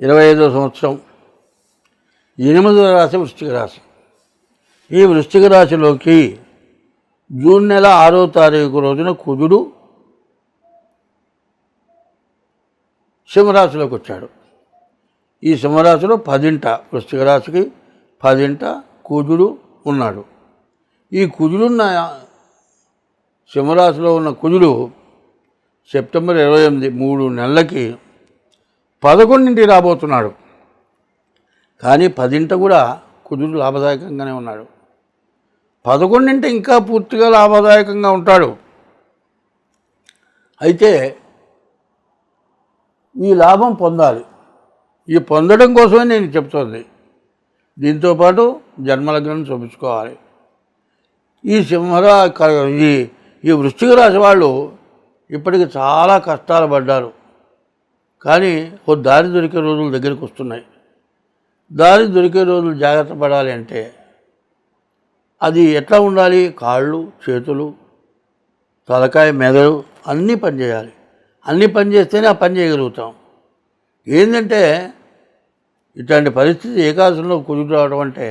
ఇరవై ఐదో సంవత్సరం ఎనిమిదో రాశి వృశ్చిక రాశి. ఈ వృశ్చిక రాశిలోకి జూన్ నెల ఆరో తారీఖు రోజున కుజుడు సింహరాశిలోకి వచ్చాడు. ఈ సింహరాశిలో పదింట వృశ్చిక రాశికి పదింట కుజుడు ఉన్నాడు. ఈ కుజుడున్న సింహరాశిలో ఉన్న కుజుడు సెప్టెంబర్ ఇరవై ఎనిమిది మూడు నెలలకి పదకొండింటికి రాబోతున్నాడు. కానీ పదింట కూడా కుదురు లాభదాయకంగానే ఉన్నాడు. పదకొండింటి ఇంకా పూర్తిగా లాభదాయకంగా ఉంటాడు. అయితే ఈ లాభం పొందాలి. ఈ పొందడం కోసమే నేను చెప్తోంది. దీంతోపాటు జన్మలగ్నం చూపించుకోవాలి. ఈ సింహరా క- ఈ ఈ వృశ్చిక రాశి వాళ్ళు ఇప్పటికి చాలా కష్టాలు పడ్డారు. కానీ ఓ దారి దొరికే రోజులు దగ్గరికి వస్తున్నాయి. దారి దొరికే రోజులు జాగ్రత్త పడాలి అంటే అది ఎట్లా ఉండాలి? కాళ్ళు చేతులు తలకాయ మెదడు అన్నీ పనిచేయాలి అన్నీ పని చేస్తేనే ఆ పని చేయగలుగుతాం. ఏంటంటే ఇట్లాంటి పరిస్థితి ఏకాశంలో కుదురు రావడం అంటే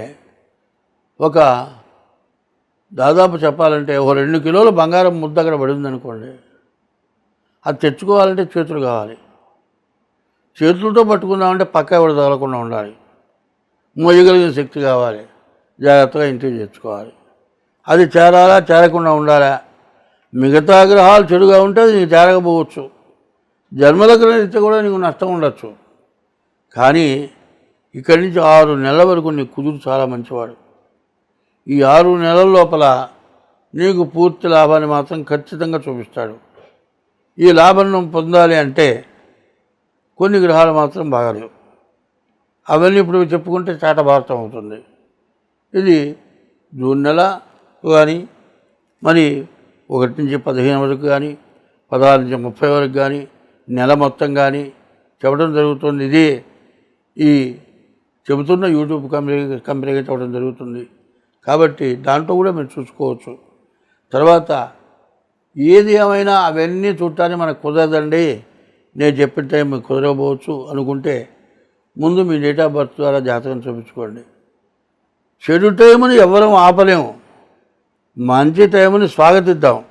ఒక దాదాపు చెప్పాలంటే ఒక రెండు కిలోల బంగారం ముద్ద అక్కడ పడింది అనుకోండి అది తెచ్చుకోవాలంటే చేతులు కావాలి. చేతులతో పట్టుకుందామంటే పక్క ఎవరు తగలకుండా ఉండాలి. మోయగలిగిన శక్తి కావాలి. జాగ్రత్తగా ఇంటికి తెచ్చుకోవాలి అది చేరాలా చేరకుండా ఉండాలా? మిగతా గ్రహాలు చెడుగా ఉంటే అది నీకు చేరకపోవచ్చు. జన్మలగ్న రీత్యా కూడా నీకు నష్టం ఉండొచ్చు. కానీ ఇక్కడి నుంచి ఆరు నెలల వరకు నీ కుదురు చాలా మంచివాడు. ఈ ఆరు నెలల లోపల నీకు పూర్తి లాభాన్ని మాత్రం ఖచ్చితంగా చూపిస్తాడు. ఈ లాభం పొందాలి అంటే కొన్ని గ్రహాలు మాత్రం బాగాలేవు. అవన్నీ ఇప్పుడు చెప్పుకుంటే చాటభారతం అవుతుంది. ఇది జూన్ నెల కానీ మరి ఒకటి నుంచి పదిహేను వరకు కానీ పదహారు నుంచి ముప్పై వరకు కానీ నెల మొత్తం కానీ చెప్పడం జరుగుతుంది. ఇది ఈ చెబుతున్న యూట్యూబ్ కంపెనీ కంపెనీగా చెప్పడం జరుగుతుంది. కాబట్టి దాంట్లో కూడా మీరు చూసుకోవచ్చు. తర్వాత ఏది ఏమైనా అవన్నీ చూడటానికి మనకు కుదరదండి. నేను చెప్పిన టైం మీకు కుదరకపోవచ్చు అనుకుంటే ముందు మీ డేట్ ఆఫ్ బర్త్ ద్వారా జాతకం చూపించుకోండి. చెడు టైముని ఎవరం ఆపలేము. మంచి టైముని స్వాగతిద్దాం.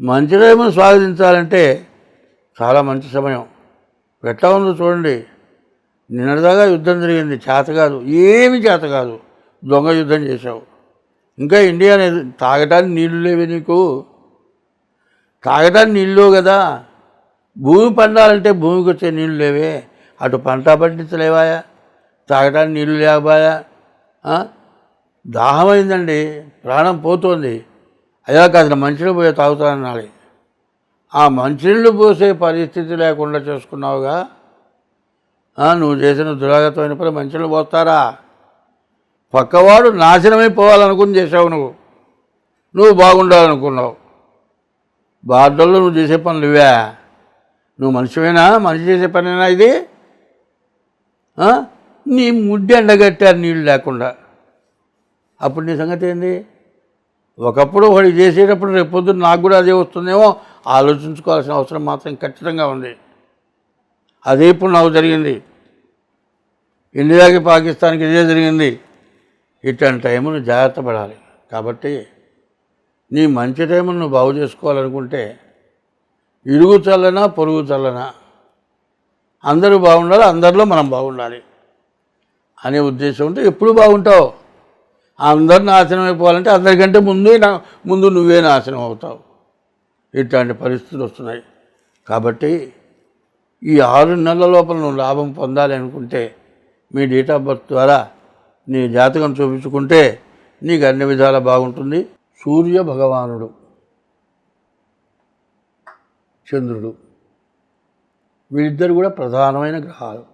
మంచి టైముని స్వాగతించాలంటే చాలా మంచి సమయం. ఎట్లా ఉందో చూడండి. నిన్నటిదాకా యుద్ధం జరిగింది. చేత కాదు. ఏమి చేత కాదు. దొంగ యుద్ధం చేశావు. ఇంకా ఇండియా అనేది తాగటానికి నీళ్ళు లేవి నీకు. తాగటానికి నీళ్ళు కదా. భూమి పండాలంటే భూమికి వచ్చే నీళ్ళు లేవే. అటు పంట పండించలేవాయా? తాగటానికి నీళ్ళు లేకపోయా? దాహమైందండి ప్రాణం పోతోంది. అయ్యా కాదు మంచినీళ్ళు పోయే తాగుతానన్నాడు ఆ మంచినీళ్ళు పోసే పరిస్థితి లేకుండా చేసుకున్నావుగా? నువ్వు చేసిన దురాగతమైన పని మంచినీళ్ళు పోస్తారా? పక్కవాడు నాశనమైపోవాలనుకుని చేసావు నువ్వు. నువ్వు బాగుండాలనుకున్నావు. బాధల్లో నువ్వు చేసే పనులు ఇవే. నువ్వు మనిషివేనా? మనిషి చేసే పనేనా ఇది? నీ ముడ్డి ఎండగట్టారు నీళ్ళు లేకుండా. అప్పుడు నీ సంగతి ఏంది? ఒకప్పుడు వాడు చేసేటప్పుడు రేపు నాకు కూడా అదే వస్తుందేమో. ఆలోచించుకోవాల్సిన అవసరం మాత్రం ఖచ్చితంగా ఉంది. అదే ఇప్పుడు నాకు జరిగింది. ఇండియాకి పాకిస్తాన్కి ఇదే జరిగింది. ఇట్లాంటి టైమును జాగ్రత్త పడాలి. కాబట్టి నీ మంచి టైమును నువ్వు బాగు చేసుకోవాలనుకుంటే ఇరుగు చల్లనా పొరుగు చల్లనా? అందరూ బాగుండాలి అందరిలో మనం బాగుండాలి అనే ఉద్దేశం ఉంటే ఎప్పుడు బాగుంటావు? అందరు నాశనం అయిపోవాలంటే అందరికంటే ముందే నా ముందు నువ్వే నాశనం అవుతావు. ఇట్లాంటి పరిస్థితులు వస్తున్నాయి. కాబట్టి ఈ ఆరు నెలల లోపల నువ్వు లాభం పొందాలి అనుకుంటే మీ డేట్ ఆఫ్ బర్త్ ద్వారా నీ జాతకం చూపించుకుంటే నీకు అన్ని విధాలా బాగుంటుంది. సూర్య భగవానుడు. చంద్రుడు. వీళ్ళిద్దరు కూడా ప్రధానమైన గ్రహాలు.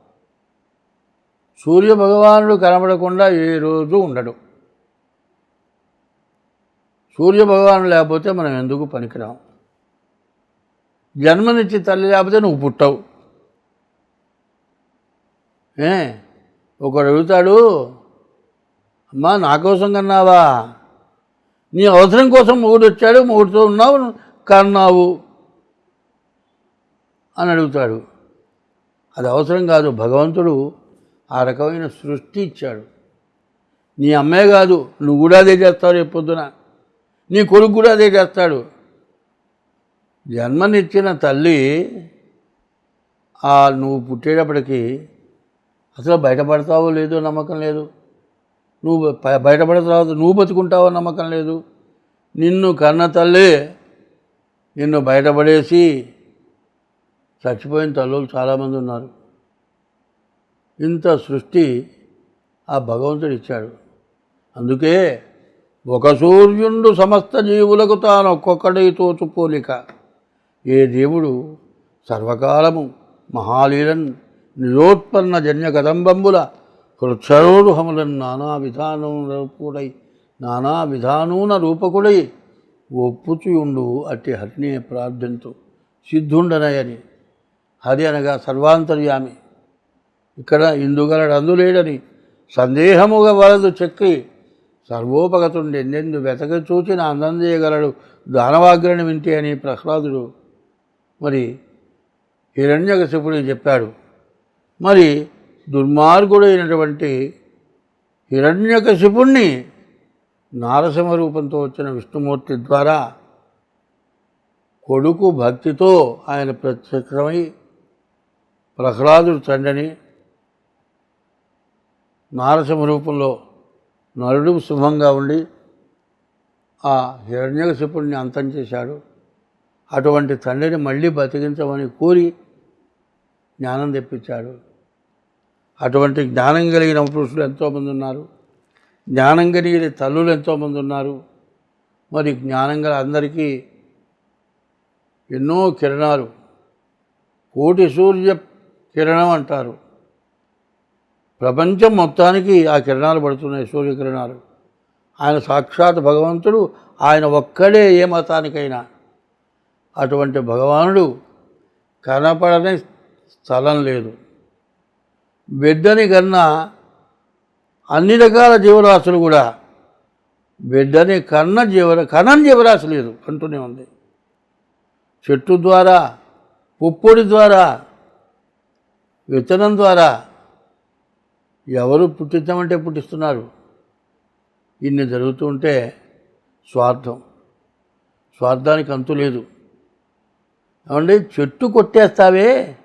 సూర్య భగవానుడు కనబడకుండా ఏ రోజు ఉండడు. సూర్య భగవానుడు లేకపోతే మనం ఎందుకు పనికిరాం? జన్మనిచ్చి తల్లి లేకపోతే నువ్వు పుట్టవు. ఏ? ఒకడు అడుగుతాడు అమ్మా నా కోసం కన్నావా? నీ అవసరం కోసం మూడు వచ్చాడు మూడుతో ఉన్నావు కన్నావు. అని అడుగుతాడు. అది అవసరం కాదు. భగవంతుడు ఆ రకమైన సృష్టి ఇచ్చాడు. నీ అమ్మే కాదు. నువ్వు కూడా అదే చేస్తావు రేపు పొద్దున. నీ కొడుకు కూడా అదే చేస్తాడు. జన్మనిచ్చిన తల్లి ఆ నువ్వు పుట్టేటప్పటికి అసలు బయటపడతావో లేదో నమ్మకం లేదు. నువ్వు బ- తర్వాత నువ్వు బతుకుంటావో నమ్మకం లేదు. నిన్ను కన్న తల్లి నిన్ను బయటపడేసి చచ్చిపోయిన తల్లులు చాలామంది ఉన్నారు. ఇంత సృష్టి ఆ భగవంతుడు ఇచ్చాడు. అందుకే ఒక సూర్యుండు సమస్త జీవులకు తాను ఒక్కొక్కడి తోచుపోలిక. ఏ దేవుడు సర్వకాలము మహాలీలన్ నిరోత్పన్న జన్య కదంబంబుల కృచ్ఛరోరుహములను నానా విధానం రూపుడై నానా విధానూన రూపకుడై ఒప్పుచుయుండు అట్టి హరినే ప్రార్థంతు. సిద్ధుండనయని హరి అనగా సర్వాంతర్యామి. ఇక్కడ ఇందుగలడు అందులేడని సందేహముగా వలదు చెక్కి సర్వోపగతుండి ఎన్నెందు వెతక చూచిన అందజేయగలడు దానవాగ్రని వింటే అని ప్రహ్లాదుడు మరి హిరణ్యకశిపుడికి చెప్పాడు. మరి దుర్మార్గుడైనటువంటి హిరణ్యకశిపుణ్ణి నారసింహ రూపంతో వచ్చిన విష్ణుమూర్తి ద్వారా కొడుకు భక్తితో ఆయన ప్రత్యక్షమై ప్రహ్లాదుడు తండ్రిని నారసింహ రూపంలో నరుడు శుభంగా ఉండి ఆ హిరణ్యకశిపుడిని అంతం చేశాడు. అటువంటి తండ్రిని మళ్ళీ బతికించమని కోరి జ్ఞానం తెప్పించాడు. అటువంటి జ్ఞానం కలిగిన పురుషులు ఎంతోమంది ఉన్నారు. జ్ఞానం కలిగిన తల్లులు ఎంతోమంది ఉన్నారు. మరి జ్ఞానం గల అందరికీ ఎన్నో కిరణాలు. కోటి సూర్య కిరణం అంటారు. ప్రపంచం మొత్తానికి ఆ కిరణాలు పడుతున్నాయి సూర్యకిరణాలు. ఆయన సాక్షాత్ భగవంతుడు ఆయన ఒక్కడే ఏ మతానికైనా. అటువంటి భగవానుడు కనపడని స్థలం లేదు. బిడ్డని కన్నా అన్ని రకాల జీవరాశులు కూడా బిడ్డని కన్న జీవ కనని జీవరాశి లేదు అంటూనే ఉంది. చెట్టు ద్వారా పుప్పొడి ద్వారా విత్తనం ద్వారా ఎవరు పుట్టిద్దామంటే పుట్టిస్తున్నారు. ఇన్ని జరుగుతూ ఉంటే స్వార్థం. స్వార్థానికి అంతు లేదు. ఏమండి? చెట్టు కొట్టేస్తావే.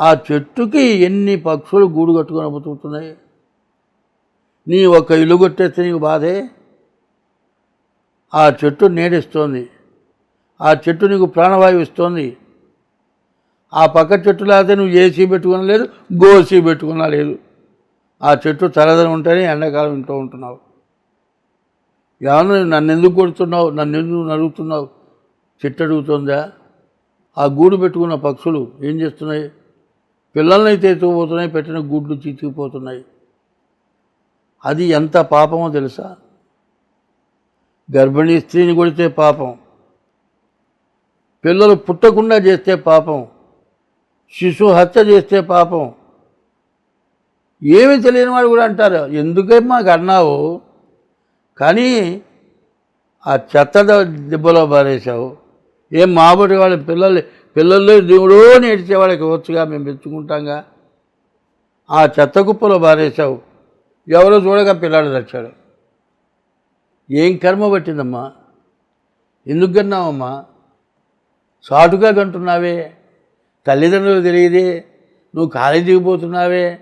ఆ చెట్టుకి ఎన్ని పక్షులు గూడు కట్టుకొని బతుకుతున్నాయి? నీ ఒక ఇల్లు కొట్టేస్తే నీకు బాధే? ఆ చెట్టు నీడిస్తోంది. ఆ చెట్టు నీకు ప్రాణవాయువు ఇస్తోంది. ఆ పక్క చెట్టు లేకపోతే నువ్వు ఏసీ పెట్టుకున్నా లేదు గోసీ పెట్టుకున్నా లేదు. ఆ చెట్టు చల్లదని ఉంటేనే ఎండాకాలం ఇంటూ ఉంటున్నావు. ఏమన్నా నన్ను ఎందుకు కొడుతున్నావు నన్ను ఎందుకు నలుగుతున్నావు చెట్టు అడుగుతుందా? ఆ గూడు పెట్టుకున్న పక్షులు ఏం చేస్తున్నాయి? పిల్లల్ని అయితే ఎత్తుకుపోతున్నాయి పెట్టిన గుడ్లు చితికిపోతున్నాయి. అది ఎంత పాపమో తెలుసా? గర్భిణీ స్త్రీని కొడితే పాపం. పిల్లలు పుట్టకుండా చేస్తే పాపం. శిశువు హత్య చేస్తే పాపం. ఏమీ తెలియని వాడు కూడా అంటారు ఎందుకే మాకు అన్నావు కానీ ఆ చెత్త దెబ్బలో దిబ్బలో ఏం మాబడి వాళ్ళ పిల్లలు పిల్లలు దేవుడో నేర్చే వాళ్ళకి వచ్చుగా మేము మెచ్చుకుంటాంగా ఆ చెత్త కుప్పలో బారేశావు ఎవరో చూడగా పిల్లాడు తెచ్చాడు ఏం కర్మ పట్టిందమ్మా? ఎందుకు కన్నావమ్మా? సాటుగా కంటున్నావే? తల్లిదండ్రులు తెలియదే. నువ్వు కాలేజీకి పోతున్నావే.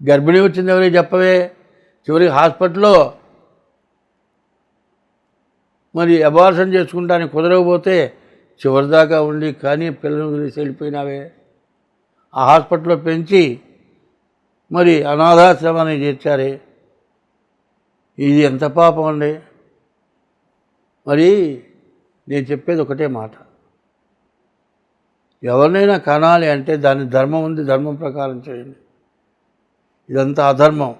గర్భిణీ వచ్చింది ఎవరికి చెప్పవే. చివరికి హాస్పిటల్లో మరి అబార్షన్ చేసుకుంటానికి కుదరకపోతే చివరిదాకా ఉండి కానీ పిల్లలు వదిలేసి వెళ్ళిపోయినావే. ఆ హాస్పిటల్లో పెంచి మరి అనాథాశ్రమాన్ని చేర్చారే. ఇది ఎంత పాపం అండి. మరి నేను చెప్పేది ఒకటే మాట. ఎవరినైనా కనాలి అంటే దాని ధర్మం ఉంది ధర్మం ప్రకారం చేయండి. ఇదంతా అధర్మం.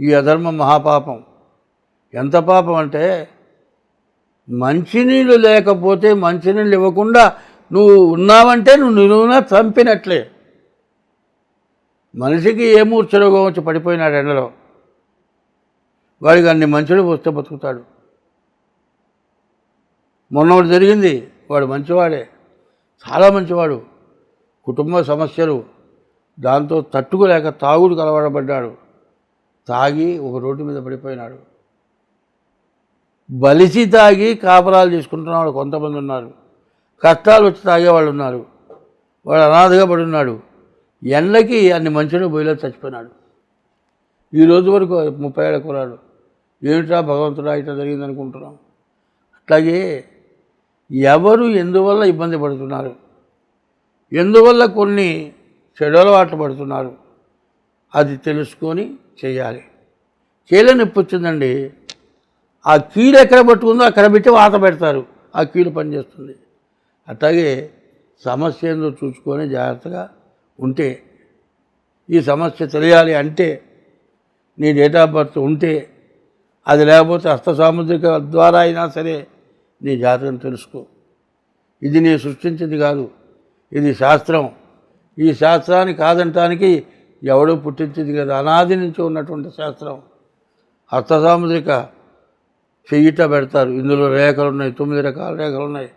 ఈ అధర్మం మహాపాపం. ఎంత పాపం అంటే మంచినీళ్ళు లేకపోతే మంచినీళ్ళు ఇవ్వకుండా నువ్వు ఉన్నావంటే నువ్వు నిలువునా చంపినట్లే. మనిషికి ఏ మూర్ఛరోగం వచ్చి పడిపోయినాడు ఎండలో. వాడికి అన్ని మంచుడు వస్తే బతుకుతాడు. మొన్న జరిగింది వాడు మంచివాడే. చాలా మంచివాడు. కుటుంబ సమస్యలు దాంతో తట్టుకోలేక తాగుడు కలవడబడ్డాడు. తాగి ఒక రోడ్డు మీద పడిపోయినాడు. బలిసి తాగి కాపరాలు తీసుకుంటున్న కొంతమంది ఉన్నారు. కష్టాలు వచ్చి తాగేవాళ్ళు ఉన్నారు. వాడు అనాథగా పడి ఉన్నాడు ఎండకి అన్ని మంచుడు బొయ్యిలో చచ్చిపోయినాడు. ఈ రోజు వరకు ముప్పై ఏళ్ళ కురాడు ఏమిట్రా భగవంతుడా ఇట్లా జరిగింది అనుకుంటున్నాం అట్లాగే ఎవరు ఎందువల్ల ఇబ్బంది పడుతున్నారు? ఎందువల్ల కొన్ని చెడు అలవాట్లు పడుతున్నారు? అది తెలుసుకొని చేయాలి. కీళ్ళ నొప్పి వచ్చిందండి. ఆ కీలు ఎక్కడ పట్టుకుందో అక్కడ పెట్టి వాత పెడతారు. ఆ కీలు పనిచేస్తుంది. అట్లాగే సమస్య ఏందో చూసుకొని జాగ్రత్తగా ఉంటే ఈ సమస్య తెలియాలి అంటే నీ డేట్ ఆఫ్ బర్త్ ఉంటే అది లేకపోతే హస్త సాముద్రిక ద్వారా అయినా సరే నీ జాతకం తెలుసుకో. ఇది నీ సృష్టించింది కాదు. ఇది శాస్త్రం. ఈ శాస్త్రాన్ని కాదంటానికి ఎవడో పుట్టించింది కదా. అనాది నుంచి ఉన్నటువంటి శాస్త్రం. అర్థసాముద్రిక చెయ్యిట పెడతారు. ఇందులో రేఖలు ఉన్నాయి. తొమ్మిది రకాల రేఖలు ఉన్నాయి.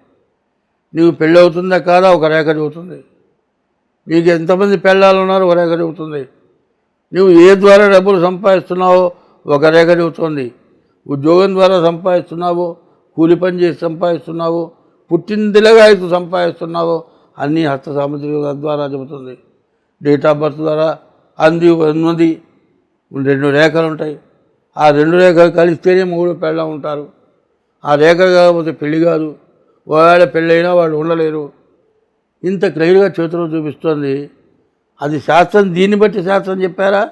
నీకు పెళ్ళి అవుతుందా కాదా? ఒక రేఖ చెబుతుంది. నీకు ఎంతమంది పెళ్ళాలు ఉన్నారు ఒక రేఖ చెబుతుంది. నువ్వు ఏ ద్వారా డబ్బులు సంపాదిస్తున్నావో ఒక రేఖ చెబుతుంది. ఉద్యోగం ద్వారా సంపాదిస్తున్నావో కూలి పని చేసి సంపాదిస్తున్నావు పుట్టిందిలగా అయితే సంపాదిస్తున్నావో అన్నీ హస్త సాముద్రిక ద్వారా చెబుతుంది. డేట్ ఆఫ్ బర్త్ ద్వారా అంది ఉన్నది. రెండు రేఖలు ఉంటాయి. ఆ రెండు రేఖలు కలిస్తేనే మూడు పెళ్ళ ఉంటారు. ఆ రేఖ కాకపోతే పెళ్ళి కాదు. ఒకవేళ పెళ్ళైనా వాళ్ళు ఉండలేరు. ఇంత క్లియర్గా చేతిలో చూపిస్తుంది. అది శాస్త్రం దీన్ని బట్టి శాస్త్రం చెప్పారా?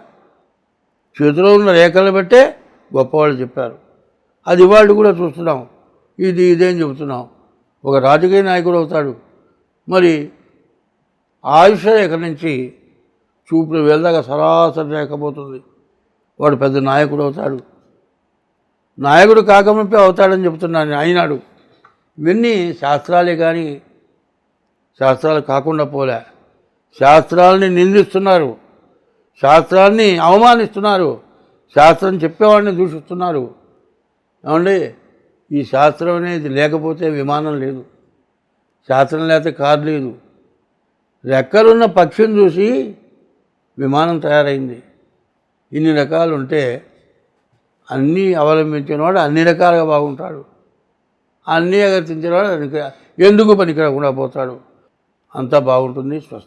చేతిలో ఉన్న రేఖలను బట్టే గొప్పవాళ్ళు చెప్పారు. అది వాళ్ళు కూడా చూస్తున్నాం. ఇది ఇదేం చెబుతున్నాం. ఒక రాజకీయ నాయకుడు అవుతాడు. మరి ఆయుష రేఖ నుంచి చూపులు వెళ్దాకా సరాసరి లేకపోతుంది వాడు పెద్ద నాయకుడు అవుతాడు. నాయకుడు కాకముంపే అవుతాడని చెప్తున్నాను అయినాడు. ఇవన్నీ శాస్త్రాలే కానీ శాస్త్రాలు కాకుండా పోలే. శాస్త్రాలని నిందిస్తున్నారు. శాస్త్రాన్ని అవమానిస్తున్నారు. శాస్త్రం చెప్పేవాడిని దూషిస్తున్నారు. ఏమండి? ఈ శాస్త్రం అనేది లేకపోతే విమానం లేదు. శాస్త్రం లేకపోతే కారు లేదు. రెక్కలున్న పక్షిని చూసి విమానం తయారైంది. ఇన్ని రకాలు ఉంటే అన్నీ అవలంబించినవాడు అన్ని రకాలుగా బాగుంటాడు. అన్నీ అగర్తించినవాడు ఎందుకు పనికిరాకుండా పోతాడు? అంతా బాగుంటుంది స్వస్తి